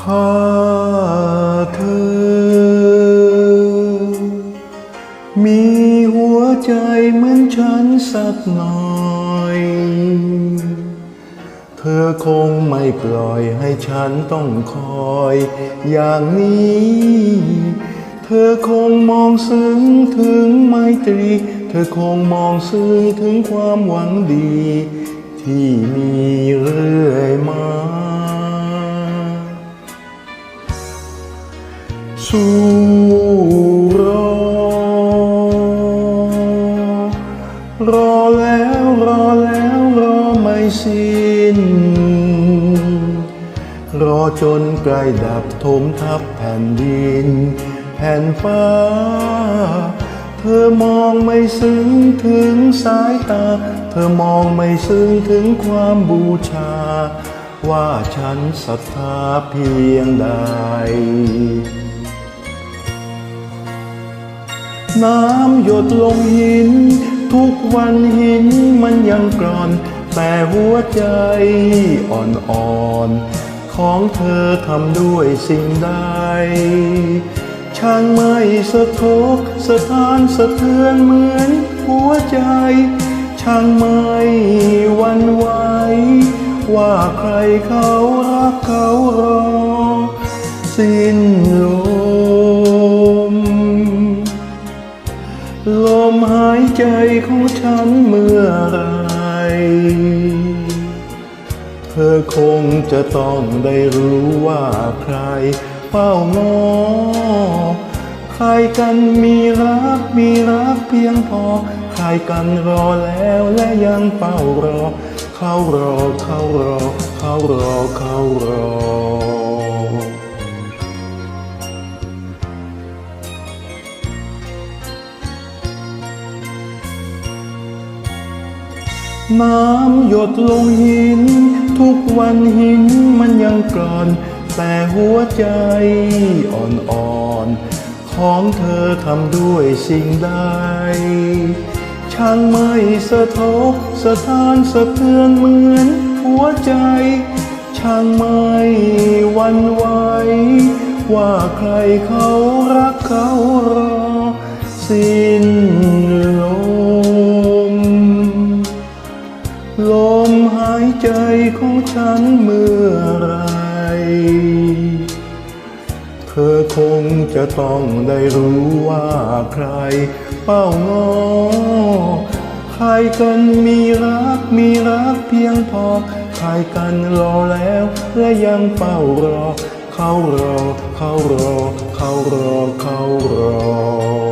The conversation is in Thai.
ถ้าเธอ มีหัวใจเหมือนฉันสักหน่อย เธอคงไม่ปล่อยให้ฉันต้องคอยอย่างนี้ เธอคงมองซึ้งถึงไมตรี เธอคงมองซึ้งถึงความหวังดี ที่มีเรื่อยมา สู้รอ รอแล้วรอแล้วรอไม่สิ้น รอจนใกล้ดับถมทับแผ่นดิน แผ่นฟ้า เธอมองไม่ซึ้งถึงสายตา เธอมองไม่ซึ้งถึงความบูชาว่าฉันศรัทธาเพียงใด น้ำหยดลงหิน ทุกวันหินมันยังกร่อน แต่หัวใจอ่อนๆ ของเธอทำด้วยสิ่งใด ช่างไม่สะทกสะท้านสะเทือนเหมือนหัวใจ ช่างไม่วันไหวว่าใครเขารักเขารอ สิ้นลม ใจของฉันเมื่อไรเธอคงจะต้องได้รู้ว่าใครเฝ้างอใครกันมีรักมีรักเพียงพอ ใครกันรอแล้วและยังเฝ้ารอ เขารอเขารอเขารอเขารอ น้ำหยดลงหิน ทุกวันหินมันยังกร่อน แต่หัวใจอ่อนๆ ของเธอทำด้วยสิ่งใด ช่างไม่สะทกสะท้านสะเทือนเหมือนหัวใจ ช่างไม่วันไหว ว่าใครเขารักเขารอสิ ฉันเมื่อไร เธอคงจะต้องได้รู้ว่าใคร เป้างอใครกันมีรักมีรักเพียงพอ ใครกันรอแล้วและยังเฝ้ารอ เขารอ เขารอ เขารอ เขารอ